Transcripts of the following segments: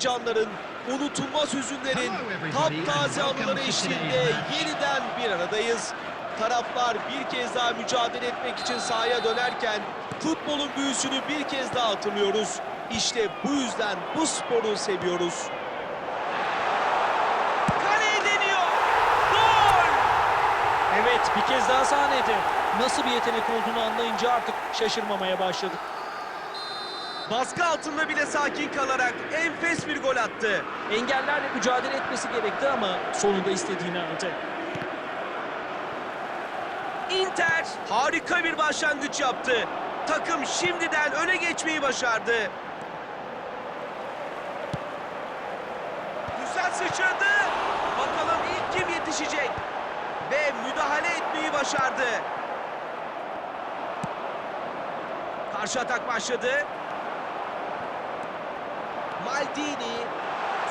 heyecanların, unutulmaz hüzünlerin, taptaze anılar eşliğinde yeniden bir aradayız. Taraflar bir kez daha mücadele etmek için sahaya dönerken futbolun büyüsünü bir kez daha hatırlıyoruz. İşte bu yüzden bu sporu seviyoruz. Kaleye deniyor. Gol! Evet bir kez daha sahnede. Nasıl bir yetenek olduğunu anlayınca artık şaşırmamaya başladık. Baskı altında bile sakin kalarak enfes bir gol attı. Engellerle mücadele etmesi gerekti ama sonunda istediğini aldı. Inter harika bir başlangıç yaptı. Takım şimdiden öne geçmeyi başardı. Güzel sıçradı. Bakalım ilk kim yetişecek? Ve müdahale etmeyi başardı. Karşı atak başladı. Maldini,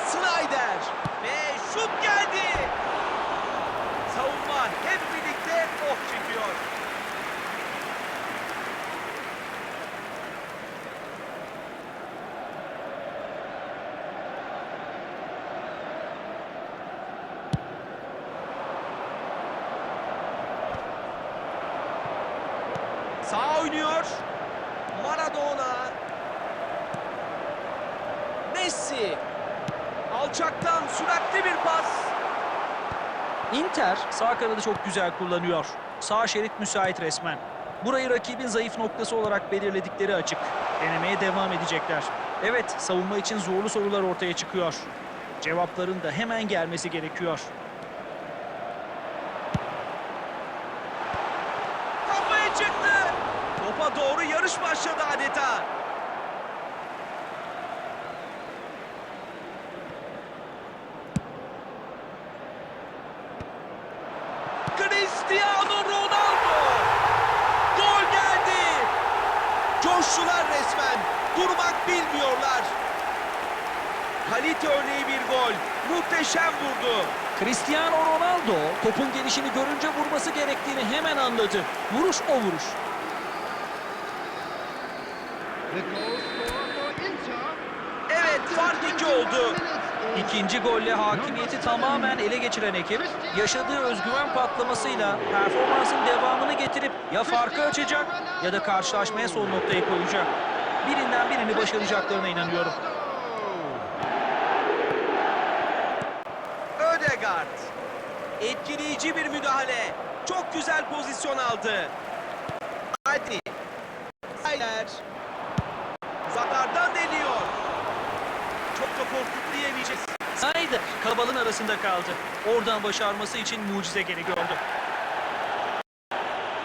Snyder ve şut geldi. Savunma hep birlikte oh çekiyor. Sağ oynuyor. Maradona. Messi. Alçaktan süratli bir pas. Inter sağ kanadı çok güzel kullanıyor. Sağ şerit müsait resmen. Burayı rakibin zayıf noktası olarak belirledikleri açık. Denemeye devam edecekler. Evet savunma için zorlu sorular ortaya çıkıyor. Cevapların da hemen gelmesi gerekiyor. Kafaya çıktı. Topa doğru yarış başladı adeta. Cristiano Ronaldo. Gol geldi. Coştular resmen. Durmak bilmiyorlar. Kalite örneği bir gol. Muhteşem vurdu. Cristiano Ronaldo topun gelişini görünce vurması gerektiğini hemen anladı. Vuruş o vuruş. Evet fark iki oldu. İkinci golle hakimiyeti tamamen ele geçiren ekip yaşadığı özgüven patlamasıyla performansın devamını getirip ya farkı açacak ya da karşılaşmaya son noktayı koyacak. Birinden birini başaracaklarına inanıyorum. Ödegaard. Etkileyici bir müdahale. Çok güzel pozisyon aldı. Hadi. Sayler. Zatardan deniyor. Korkuttu diyemeyeceğiz. Snyder kalabalığın arasında kaldı. Oradan başarması için mucize gerekiyordu.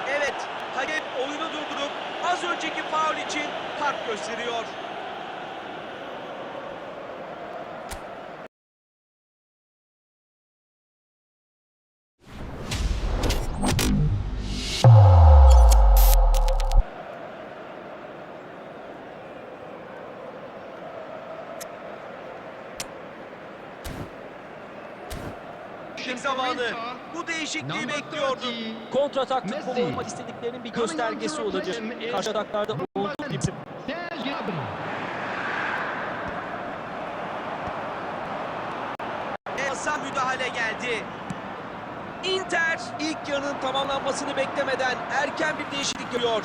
Evet, hakem oyunu durdurup az önceki faul için kart gösteriyor. Değişikliği bekliyordum. Kontratakta Messi. kovalmak istediklerinin bir göstergesi olabilir. Karşı ataklarda olduğu gibi. Esa müdahale geldi. Inter ilk yarının tamamlanmasını beklemeden erken bir değişiklik görüyor.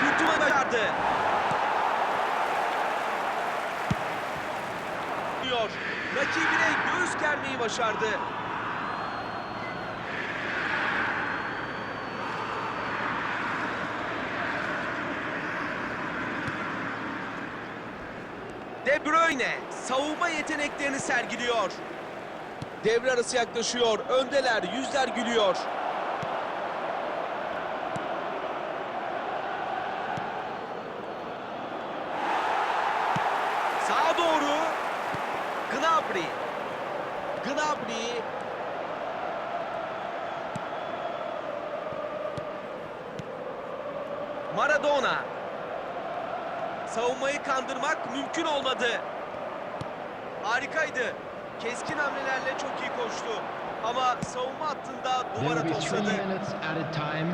Kurtulma başardı. Diyor. Rakibine göğüs germeyi başardı. Bruyne savunma yeteneklerini sergiliyor. Devre arası yaklaşıyor. Öndeler, yüzler gülüyor. Sağa doğru. Gnabry. Gnabry. Maradona. Savunmayı kandırmak mümkün olmadı. Harikaydı. Keskin hamlelerle çok iyi koştu. Ama savunma hattında duvara time.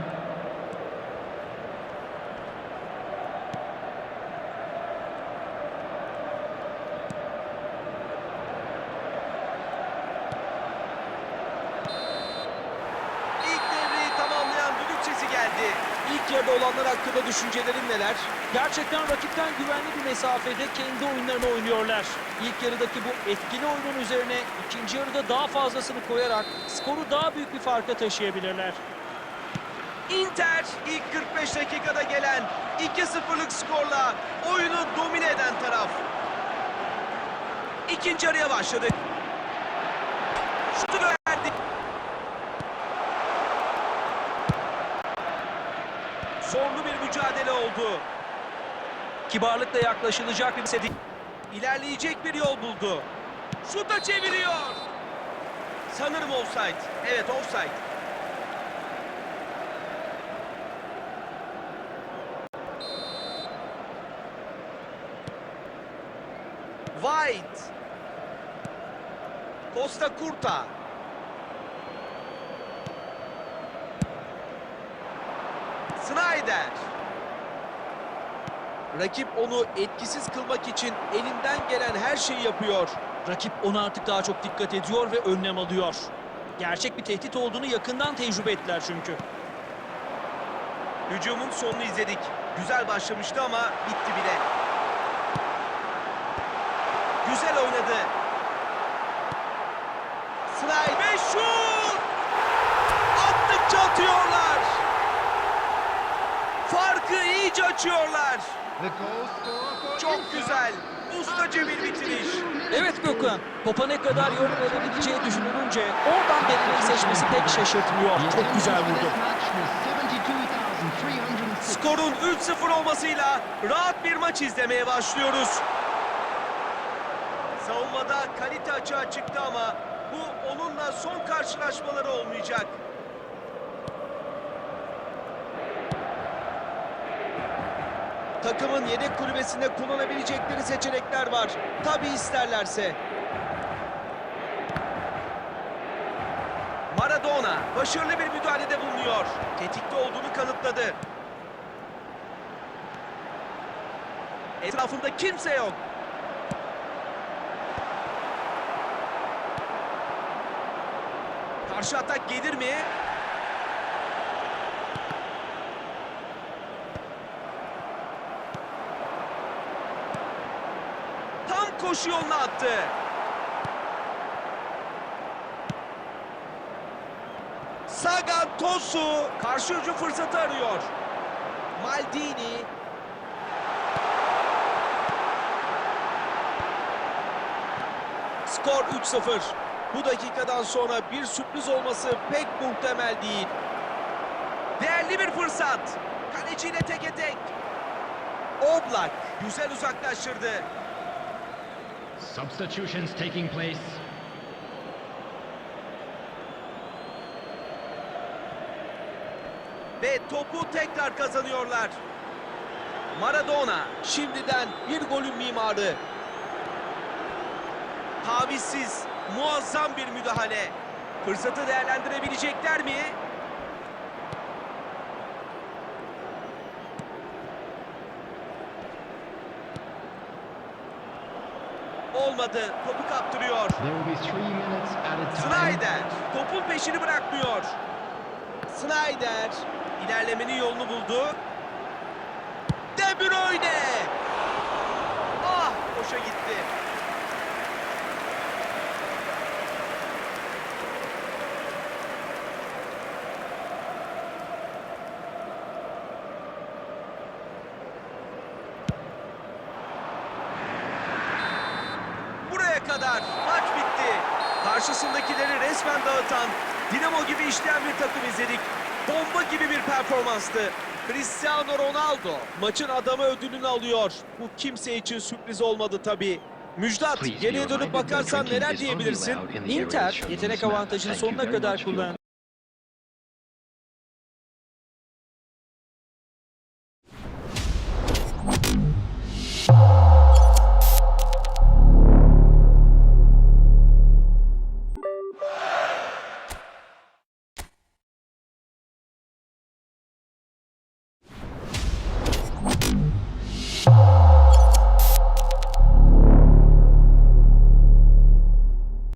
İlk devreyi tamamlayan düdük sesi geldi. İlk yarıda olanlar hakkında düşüncelerin neler? Gerçekten rakipten güvenli bir mesafede kendi oyunlarını oynuyorlar. İlk yarıdaki bu etkili oyunun üzerine ikinci yarıda daha fazlasını koyarak skoru daha büyük bir farka taşıyabilirler. Inter ilk 45 dakikada gelen 2-0'lık skorla oyunu domine eden taraf. İkinci yarıya başladık. Şutu verdi. Zorlu bir oldu. Kibarlıkla yaklaşılacak bir sedi. İlerleyecek bir yol buldu. Şuta çeviriyor. Sanırım offside. Evet offside. White. Costa Curta. Snyder. Rakip onu etkisiz kılmak için elinden gelen her şeyi yapıyor. Rakip ona artık daha çok dikkat ediyor ve önlem alıyor. Gerçek bir tehdit olduğunu yakından tecrübe ettiler çünkü. Hücumun sonunu izledik. Güzel başlamıştı ama bitti bile. Güzel oynadı. Snyder ve şut! Attıkça atıyorlar. Farkı iyice açıyorlar. Çok güzel. Ustaca bir bitiriş. Evet Gökhan, topa ne kadar yorum verebileceği düşünülünce oradan denemeyi seçmesi pek şaşırtmıyor. Çok güzel vurdu. this match was 72,306. Skorun 3-0 olmasıyla rahat bir maç izlemeye başlıyoruz. Savunmada kalite açığa çıktı ama bu onunla son karşılaşmaları olmayacak. Takımın yedek kulübesinde kullanabilecekleri seçenekler var. Tabi isterlerse. Maradona başarılı bir müdahalede bulunuyor. Tetikte olduğunu kanıtladı. Etrafında kimse yok. Karşı atak gelir mi? Koşu yoluna attı. Sagan Tosu karşı hücum fırsatı arıyor. Maldini Skor 3-0. Bu dakikadan sonra bir sürpriz olması pek muhtemel değil. Değerli bir fırsat. Kaleciyle teke tek. Oblak güzel uzaklaştırdı. Substitutions taking place. Ve topu tekrar kazanıyorlar. Maradona şimdiden bir golün mimarı. Tavizsiz muazzam bir müdahale. Fırsatı değerlendirebilecekler mi? Olmadı. Topu kaptırıyor. Snyder topun peşini bırakmıyor. Snyder ilerlemenin yolunu buldu. De Bruyne. Ah boşa gitti. kadar. Maç bitti. Karşısındakileri resmen dağıtan, dinamo gibi işleyen bir takım izledik. Bomba gibi bir performanstı. Cristiano Ronaldo maçın adamı ödülünü alıyor. Bu kimse için sürpriz olmadı tabii. Müjdat, geriye dönüp bakarsan neler diyebilirsin? Inter yetenek avantajını sonuna kadar kullandı.